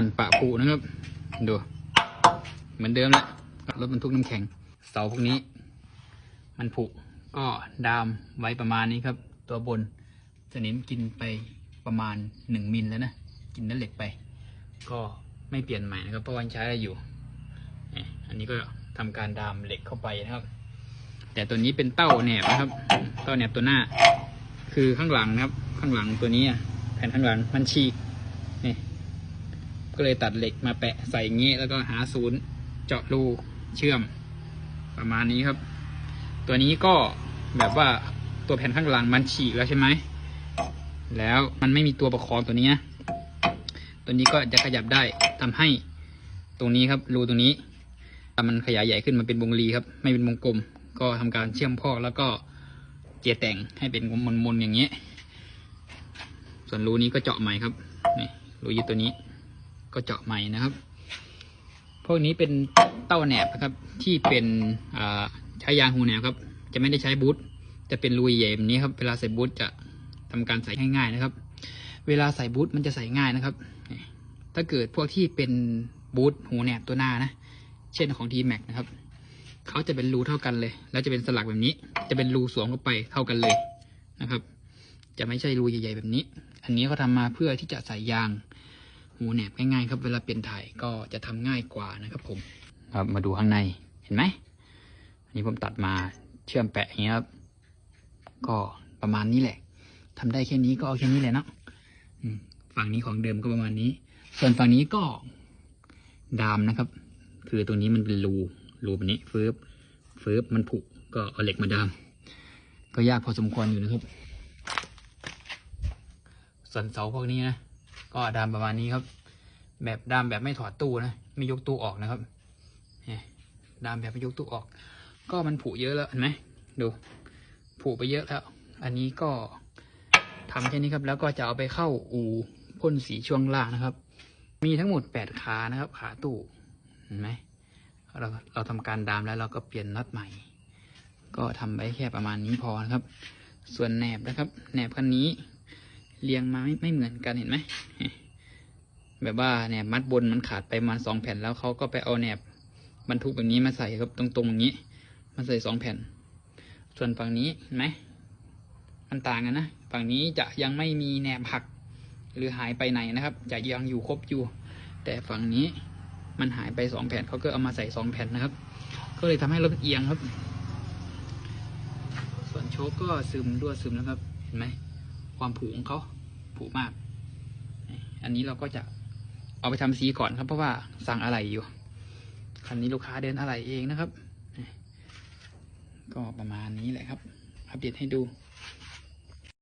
การปะผูนะครับ ดู เหมือนเดิมแหละรถบรรทุกน้ำแข็ง เสาพวกนี้ มันผุก็ดามไว้ประมาณนี้ครับ ตัวบนสนิมกินไปประมาณหนึ่งมิลแล้วนะ กินน้ำเหล็กไป ก็ไม่เปลี่ยนใหม่นะครับเพราะวันใช้ได้อยู่ อันนี้ก็ทำการดามเหล็กเข้าไปนะครับ แต่ตัวนี้เป็นเต้าแหนบนะครับ เต้าแหนบตัวหน้า คือข้างหลังนะครับ ข้างหลังตัวนี้แผ่นข้างหลังมันฉีก ก็เลยตัดเหล็กมาแปะใส่อย่างนี้แล้วก็หาศูนย์เจาะรูเชื่อม ประมาณนี้ครับ ตัวนี้ก็แบบว่าตัวแผ่นข้างหลังมันฉีกแล้วใช่ไหม แล้วมันไม่มีตัวประคองตัวนี้นะตัวนี้ก็จะขยับได้ทำให้ตรงนี้ครับ รูตรงนี้มันขยายใหญ่ขึ้นมาเป็นวงรีครับ ไม่เป็นวงกลม ก็ทำการเชื่อมพอกแล้วก็เจียแต่งให้เป็นมนๆอย่างนี้ส่วนรูนี้ก็เจาะใหม่ครับนี่รูยึดตัวนี้ ก็เจาะใหม่นะครับ พวกนี้เป็นเต้าแหนบนะครับ ที่เป็นใช้ยางหูแหนบครับ จะไม่ได้ใช้บูทจะเป็นรูใหญ่แบบนี้ครับ เวลาใส่บูทจะทำการใส่ง่ายๆนะครับ เวลาใส่บูทมันจะใส่ง่ายนะครับ ถ้าเกิดพวกที่เป็นบูทหูแหนบตัวหน้านะ เช่นของ d m a x นะครับเขาจะเป็นรูเท่ากันเลย แล้วจะเป็นสลักแบบนี้ จะเป็นรูสวมเข้าไปเท่ากันเลยนะครับ จะไม่ใช่รูใหญ่ๆแบบนี้ อันนี้เขาทำมาเพื่อที่จะใส่ยาง หูแหนบง่ายๆครับ เวลาเปลี่ยนถ่ายก็จะทำง่ายกว่านะครับผมครับมาดูข้างในเห็นไหมอันนี้ผมตัดมาเชื่อมแปะอย่างเงี้ยครับก็ประมาณนี้แหละทำได้แค่นี้ก็เอาแค่นี้แหละเนาะฝั่งนี้ของเดิมก็ประมาณนี้ ส่วนฝั่งนี้ก็ดามนะครับ คือตรงนี้มันเป็นรูรูแบบนี้ฟืบฟืบมันผุก็เอาเหล็กมาดาม ก็ยากพอสมควรอยู่นะครับ ส่วนเสาพวกนี้นะ ก็ดามประมาณนี้ครับ แบบดามแบบไม่ถอดตู้นะไม่ยกตู้ออกนะครับเนี่ยดามแบบไม่ยกตู้ออก ก็มันผุเยอะแล้วเห็นไหมดูผุไปเยอะแล้ว อันนี้ก็ทำแค่นี้ครับ แล้วก็จะเอาไปเข้าอู่พ่นสีช่วงล่างนะครับ มีทั้งหมดแปดขานะครับ ขาตู้เห็นไหมเราเราทำการดามแล้วเราก็เปลี่ยนน็อตใหม่ ก็ทำไปแค่ประมาณนี้พอนะครับ ส่วนแหนบนะครับ แหนบคันนี้ เรียงมาไม่ไม่เหมือนกันเห็นไหมแบบว่าแหนบมัดบนมันขาดไปมาสองแผ่นแล้วเขาก็ไปเอาแหนบบรรทุกแบบนี้มาใส่ครับตรงๆอย่างนี้มาใส่สองแผ่น ส่วนฝั่งนี้เห็นไหมมันต่างกันนะฝั่งนี้จะยังไม่มีแหนบหัก หรือหายไปไหนนะครับ จะยังอยู่ครบอยู่ แต่ฝั่งนี้มันหายไปสองแผ่นเขาก็เอามาใส่สองแผ่นนะครับ ก็เลยทำให้รถเอียงครับ ส่วนโชคก็ซึมรั่วซึมแล้วครับเห็นไหม ความผุของเขาผุมาก อันนี้เราก็จะเอาไปทำสีก่อนครับ เพราะว่าสั่งอะไรอยู่ คันนี้ลูกค้าเดินอะไรเองนะครับ ก็ประมาณนี้แหละครับ อัปเดตให้ดู